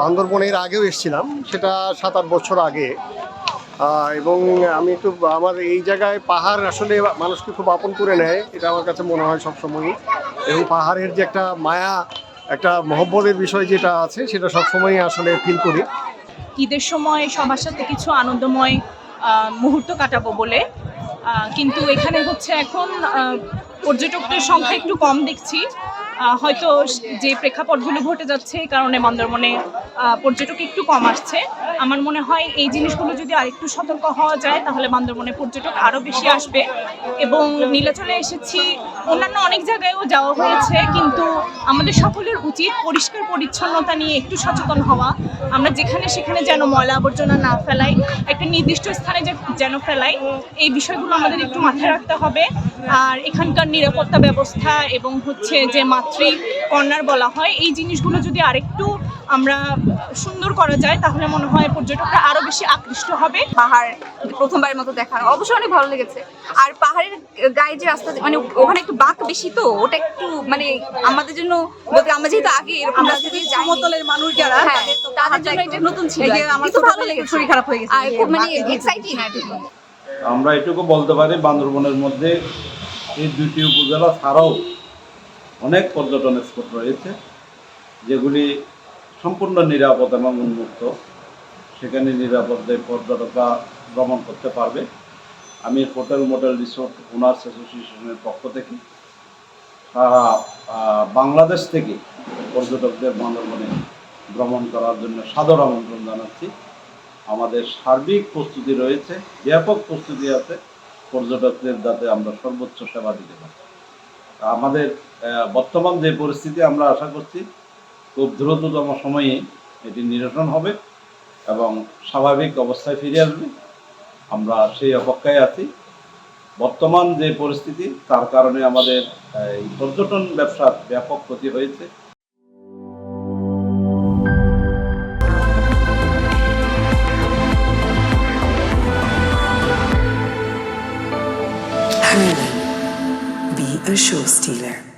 বান্দরবনের আগেও এসেছিলাম, সেটা সাত আট বছর আগে। এবং আমি একটু, আমার এই জায়গায় পাহাড় আসলে মানুষকে খুব আপন করে নেয়, এটা আমার কাছে মনে হয় সবসময়ই। এবং পাহাড়ের যে একটা মায়া, একটা মহব্বতের বিষয় যেটা আছে, সেটা সবসময়ই আসলে ফিল করি। ঈদের সময় সবার সাথে কিছু আনন্দময় মুহূর্ত কাটাবো বলে। কিন্তু এখানে হচ্ছে এখন পর্যটকদের সংখ্যা একটু কম দেখছি। হয়তো যে প্রেক্ষাপটগুলো ঘটে যাচ্ছে এই কারণে মন্দারমনে পর্যটক একটু কম আসছে। আমার মনে হয় এই জিনিসগুলো যদি আরেকটু সতর্ক হওয়া যায়, তাহলে মন্দারমনে পর্যটক আরও বেশি আসবে। এবং নীলাচলে এসেছি, অন্যান্য অনেক জায়গায়ও যাওয়া হয়েছে, কিন্তু আমাদের সকলের উচিত পরিষ্কার পরিচ্ছন্নতা নিয়ে একটু সচেতন হওয়া। আমরা যেখানে সেখানে যেন ময়লা আবর্জনা না ফেলাই, একটা নির্দিষ্ট স্থানে যেন ফেলাই, এই বিষয়গুলো আমাদের একটু মাথায় রাখতে হবে। আর এখানকার নিরাপত্তা ব্যবস্থা এবং হচ্ছে যে মাতৃ কর্নার বলা হয় এই জিনিসগুলো যদি আরেকটু আমরা সুন্দর করা যায় তাহলে মনে হয় পর্যটকরা আরও বেশি আকৃষ্ট হবে। পাহাড় প্রথমবারের মতো দেখা অবশ্যই অনেক ভালো লেগেছে। আর পাহাড়ের গায়ে যে রাস্তা মানে ওখানে একটু বাঁক বেশি তো ওটা একটু মানে আমাদের জন্য বলতে আমরা যেহেতু আগে এরকম রাস্তা দিয়ে সমতলের মানুষ যারা হ্যাঁ, তাদের তো জন্য এটা নতুন ছিল। আমার ছোট ভালো লেগেছে। শরীর খারাপ হয়ে গেছে আর খুব মানে এক্সাইটিং আর আমরা এটুকু বলতে পারি বান্দরবনের মধ্যে এই দুইটি উপজেলা ছাড়াও অনেক পর্যটন স্পট রয়েছে, যেগুলি সম্পূর্ণ নিরাপদ এবং উন্মুক্ত। সেখানে নিরাপদে পর্যটকরা ভ্রমণ করতে পারবে। আমি হোটেল মোটেল রিসোর্ট ওনার্স অ্যাসোসিয়েশনের পক্ষ থেকে সারা বাংলাদেশ থেকে পর্যটকদের বান্দরবনে ভ্রমণ করার জন্য সাদর আমন্ত্রণ জানাচ্ছি। আমাদের সার্বিক প্রস্তুতি রয়েছে, ব্যাপক প্রস্তুতি আছে, পর্যটকদের যাতে আমরা সর্বোচ্চ সেবা দিতে পারি। আমাদের বর্তমান যে পরিস্থিতি আমরা আশা করছি, খুব দ্রুততম সময়ে এটি নিরসন হবে এবং স্বাভাবিক অবস্থায় ফিরে আসবে। আমরা সেই অপেক্ষায় আছি। বর্তমান যে পরিস্থিতি, তার কারণে আমাদের এই পর্যটন ব্যবসার ব্যাপক ক্ষতি হয়েছে। A show stealer.